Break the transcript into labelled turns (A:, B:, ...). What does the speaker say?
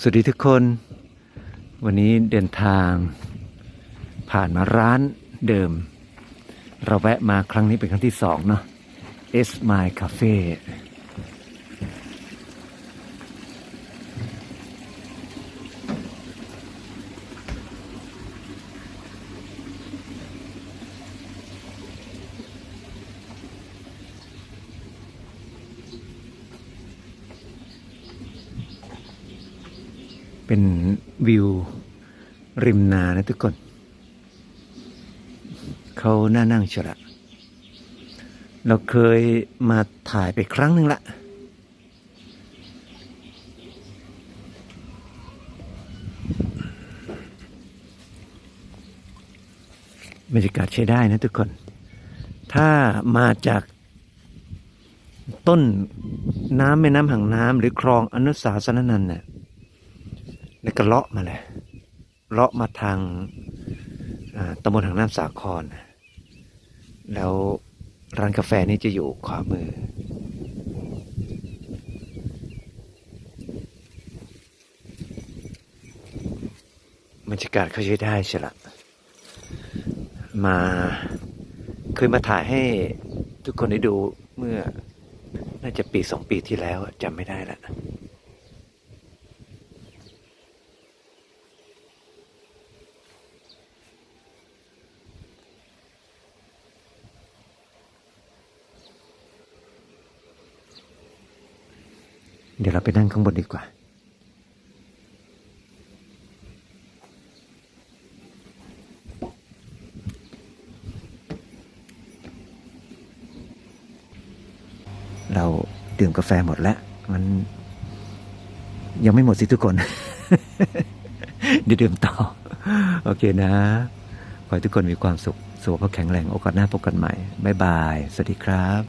A: สวัสดีทุกคน วันนี้เดินทาง ผ่านมาร้านเดิม เราแวะมาครั้งนี้เป็นครั้งที่สองเนาะ S My Cafe เป็นวิวริมนานะทุกคน เขาน่านั่งเชละ เราเคยมาถ่ายไปครั้งหนึ่งละ บรรยากาศใช้ได้นะทุกคน ถ้ามาจากต้นน้ำแม่น้ำห่างน้ำหรือคลองอนุสาสนนันเนี่ย แล้วก็เลาะมาเลยเลาะมาทางตำบลทางน้ำสาคร แล้วร้านกาแฟนี่จะอยู่ขวามือ บรรยากาศเขาใช้ได้ใช่ละมาเคยมาถ่ายให้ทุกคนได้ดูเมื่อน่าจะปีสองปีที่แล้วจำไม่ได้ละ เดี๋ยวเราไปนั่งข้างบนดีกว่า เราดื่มกาแฟหมดแล้ว มันยังไม่หมดสิทุกคน เดี๋ยวดื่มต่อ โอเคนะ ขอให้ทุกคนมีความสุข สุขภาพแข็งแรง โอกาสหน้าพบกันใหม่ บ๊ายบาย สวัสดีครับ